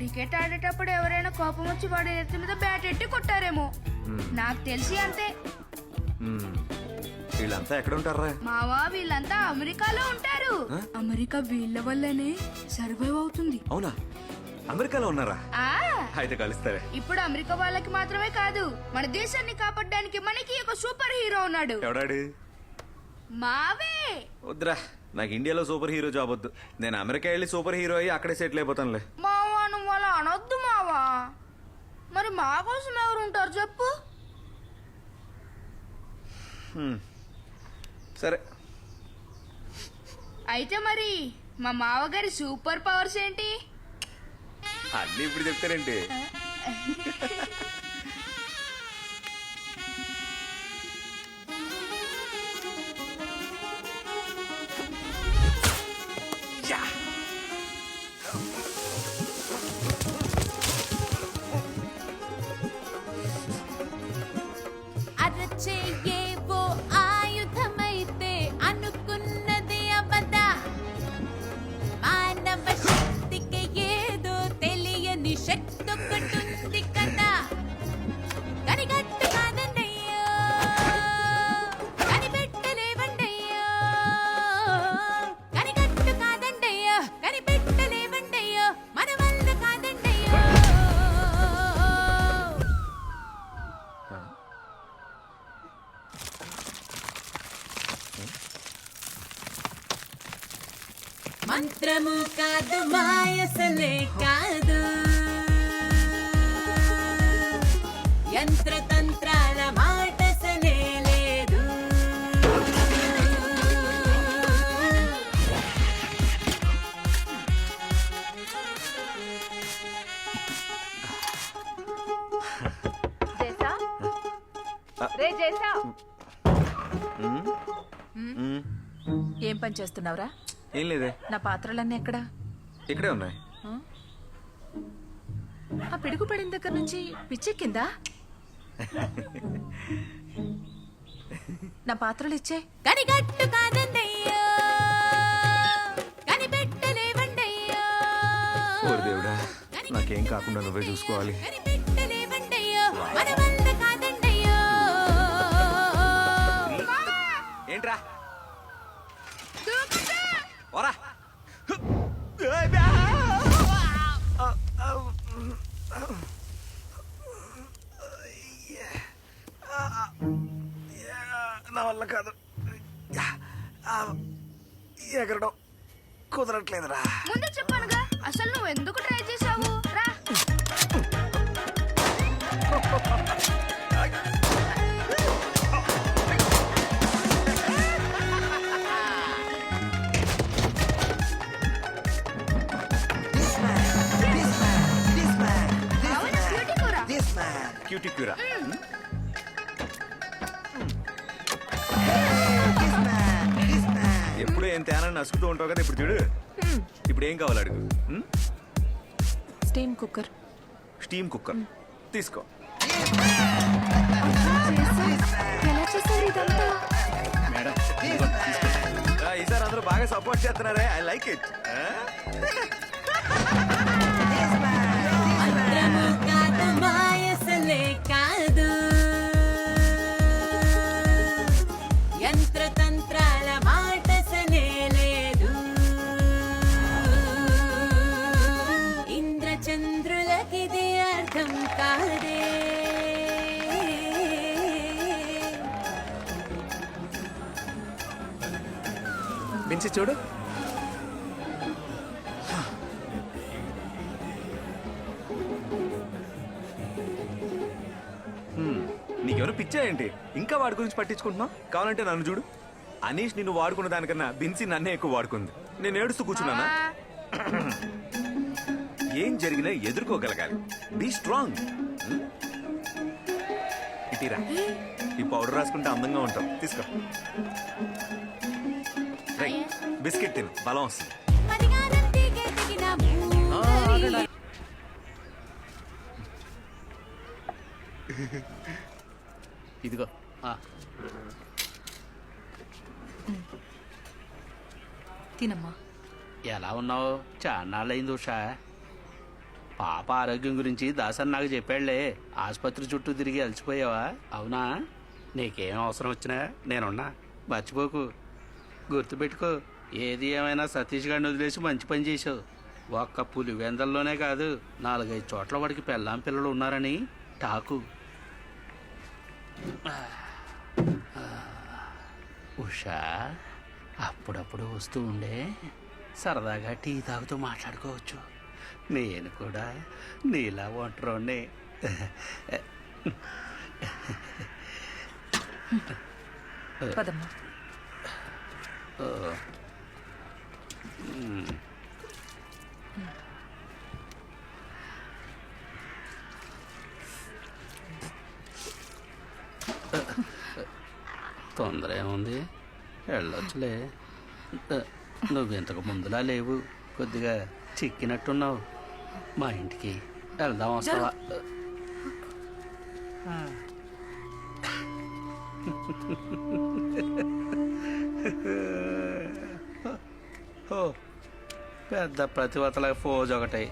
Cricket ఆడేటప్పుడు ఎవరైనా కోపం వచ్చి వాడి ఎత్తి మీద బ్యాట్ ఎట్టి కొట్టారేమో. నాకు తెలిసి అంతే. వీళ్ళంతా ఎక్కడ ఉంటారా మావా వీళ్ళంతా అమెరికాలో ఉంటారు. అమెరికా వీళ్ళ వల్లనే సర్వైవ్ అవుతుంది. అవునా? అమెరికాలో ఉన్నారా? ఆ. అయితే కలుస్తారే ఇప్పుడు అమెరికా వాళ్ళకి మాత్రమే కాదు మన దేశాన్ని కాపాడడానికి మనకి ఒక సూపర్ హీరో ఉన్నాడు. ఎవడాడు? మావే! వద్దురా నాకు ఇండియాలో సూపర్ హీరో జాబ్ వద్దు. నేను అమెరికా వెళ్ళి సూపర్ హీరో అయ్యి అక్కడే సెటిల్ అయిపోతానులే. అలా అనొద్దు మావా. మరి మా కోసం ఎవరు ఉంటారు చెప్పు. సరే. అయితే మరి మా మావగారి సూపర్ పవర్స్ ఏంటి? అన్నీ ఇప్పుడు చెప్తారేంటి? యా. మంత్రము కాదు మాయసలే కాదు. యంత్రతంత్రాల మాటసలే లేదు. చేసా రే చేసా మ్మ్. ఏం పని చేస్తున్నావురా? ఏం లేదే. నా పాత్రలన్నీ ఎక్కడా? ఇక్కడే ఉన్నాయి. ఆ? పిడుగు పడిన దగ్గర నుంచి పిచ్చెక్కిందా? నా పాత్రలు ఇచ్చే. కనిగట్టు కాదండయ్యో. కనిపెట్టలేవండయ్యో ఓరి దేవుడా నాకేం కాకుండా నువ్వే చూసుకోవాలి. కనిపెట్టలేవండయ్యో మన ఎగరడం కుదరట్లేదురా. ముందు చెప్పానుగా అసలు నువ్వు ఎందుకు ట్రై చేసావు రా. క్యూటీ క్యూరా ఏం తేనని నసుకుతూ ఉంటావు కదా ఇప్పుడు చూడు. ఇప్పుడు ఏం కావాలి అడుగు? Steam cooker. Steam cooker. తీసుకో. ఎలా చేశారు ఇదంతా? ఆ, ఈసారి అందరూ బాగా సపోర్ట్ చేస్తున్నారే. ఐ లైక్ ఇట్ మించి చూడు. హ్మ్, నీకెవరు పిచ్చా ఏంటి ఇంకా వాడి గురించి పట్టించుకుంటున్నావు? కావాలంటే నన్ను చూడు. అనీష్ నిన్ను వాడుకున్న దానికన్నా బిన్సీ నన్నే ఎక్కువ వాడుకుంది. నేను ఏడుస్తూ కూర్చున్నానా? ఏం జరిగినా ఎదుర్కోగలగాలి. Be strong ఇటీరా. ఈ పౌడర్ రాసుకుంటే అందంగా ఉంటాం తీసుకో. బిస్కెట్ తిను. బలం వస్తుంది. ఇదిగో. తినమ్మా. ఎలా ఉన్నావు? చాన్నాళ్ళైంది ఉషా. పాప ఆరోగ్యం గురించి దాసన్ నాకు చెప్పాడులే. ఆసుపత్రి చుట్టూ తిరిగి అలసిపోయావా? అవునా? నీకేం అవసరం వచ్చినా నేనున్నా. మర్చిపోకు. గుర్తుపెట్టుకో. ఏది ఏమైనా సతీష్ గారిని వదిలేసి మంచి పని చేసావు ఒక్క పులి వెందల్లోనే కాదు నాలుగైదు చోట్ల వాడికి పెళ్ళాం పిల్లలు ఉన్నారని టాకు. ఉషా అప్పుడప్పుడు వస్తూ ఉండే. సరదాగా టీ తాగుతూ మాట్లాడుకోవచ్చు. నేను కూడా నీలా ఒంటరోనే పదమ్మా. తొందర ఏముంది వెళ్ళొచ్చులే నువ్వు ఇంతకు ముందులా లేవు. కొద్దిగా చిక్కినట్టున్నావు. మా ఇంటికి వెళ్దాం వస్తావా ఓ పెద్ద ప్రతివతల ఫోజ్ ఒకటి.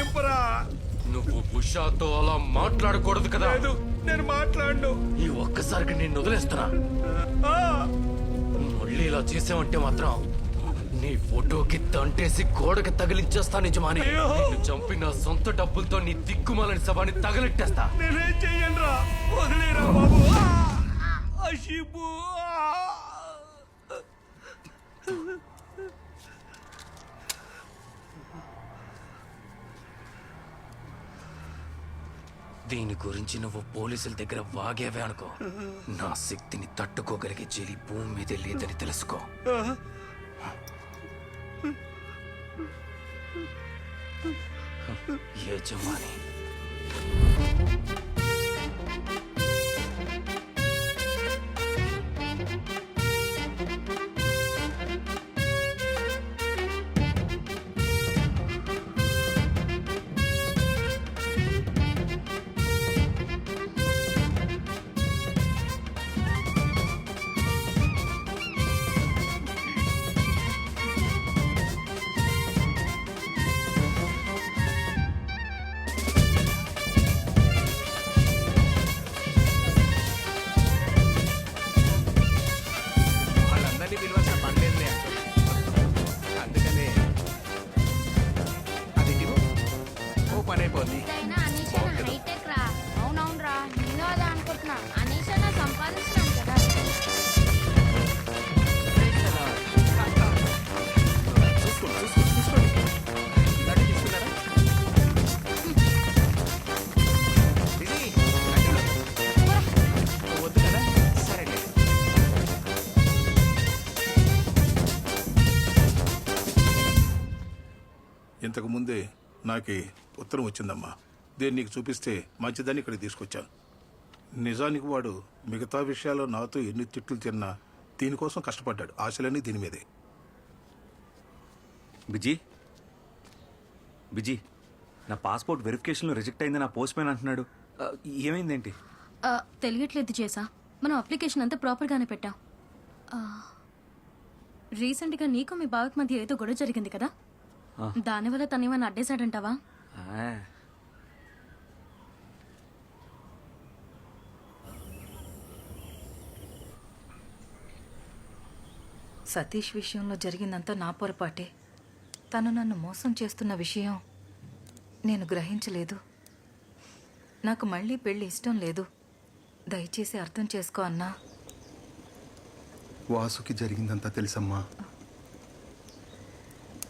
దింపరా నువ్వు ఉషాతో అలా మాట్లాడకూడదు కదా? లేదు నేను మాట్లాడు ఈ ఒక్కసారికి నేను వదిలేస్తున్నా. మళ్ళీ ఇలా చేసావంటే మాత్రం నీ ఫోటోకి తంటేసి గోడకి తగిలించేస్తా నిజమాని! నిన్ను చంపి నా సొంత డబ్బులతో నీ దిక్కుమాలని సభని తగలెట్టేస్తా నేనేం చెయ్యను రా వదిలేరా బాబు. ఆ. దీని గురించి నువ్వు పోలీసుల దగ్గర వాగేవే అనుకో. నా శక్తిని తట్టుకోగలిగే చెలి భూమి మీద లేదని తెలుసుకో. యజమాని. పని అయిపోద్ది అయినా అనీష్ హైటెక్ రా అవునవునరా నేను అదే అనుకుంటున్నా. అనీష్ అన్న సంపాదిస్తున్నాం కదా. చూసుకోండి చూసుకోండి చూసుకోండి లడ్డు తీసుకున్నారా ఇది లడ్డూలు. వద్దు కదా సరేలే ఇంతకు ముందే నాకు ఉత్తరం వచ్చిందమ్మా. దీన్ని నీకు చూపిస్తే మంచిదని ఇక్కడికి తీసుకొచ్చాను. నిజానికి వాడు మిగతా విషయాల్లో నాతో ఎన్ని తిట్లు తిన్నా దీనికోసం కష్టపడ్డాడు. ఆశలన్నీ దీని మీదే. బిజీ? బిజీ. నా పాస్పోర్ట్ వెరిఫికేషన్లో రిజెక్ట్ అయింది నా పోస్ట్ మ్యాన్ అంటున్నాడు. ఆ, ఏమైందేంటి? ఆ, తెలియట్లేదు చేసా. మనం అప్లికేషన్ అంతా ప్రాపర్గానే పెట్టాం. ఆ, రీసెంట్గా నీకు మీ బావకి మధ్య ఏదో గొడవ జరిగింది కదా? దానివల్ల తను ఏమైనా అడ్డేశాడంటావా? సతీష్ విషయంలో జరిగిందంతా నా పొరపాటే. తను నన్ను మోసం చేస్తున్న విషయం నేను గ్రహించలేదు. నాకు మళ్ళీ పెళ్ళి ఇష్టం లేదు. దయచేసి అర్థం చేసుకో అన్నా. వాసుకి జరిగిందంతా తెలుసమ్మా.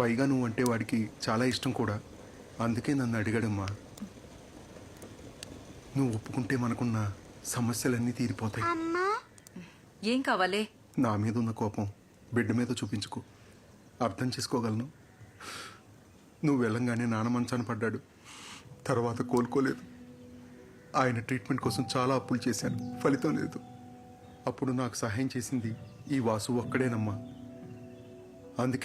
పైగా నువ్వంటే వాడికి చాలా ఇష్టం కూడా. అందుకే నన్ను అడిగాడమ్మా. నువ్వు ఒప్పుకుంటే మనకున్న సమస్యలన్నీ తీరిపోతాయి. ఏం కావాలే? నా మీద ఉన్న కోపం బిడ్డ మీద చూపించుకో. అర్థం చేసుకోగలను. నువ్వు వెళ్ళంగానే నాన్న మంచాన పడ్డాడు. తర్వాత కోలుకోలేదు. ఆయన ట్రీట్మెంట్ కోసం చాలా అప్పులు చేశాను. ఫలితం లేదు. అప్పుడు నాకు సహాయం చేసింది ఈ వాసు ఒక్కడేనమ్మా. అందుకే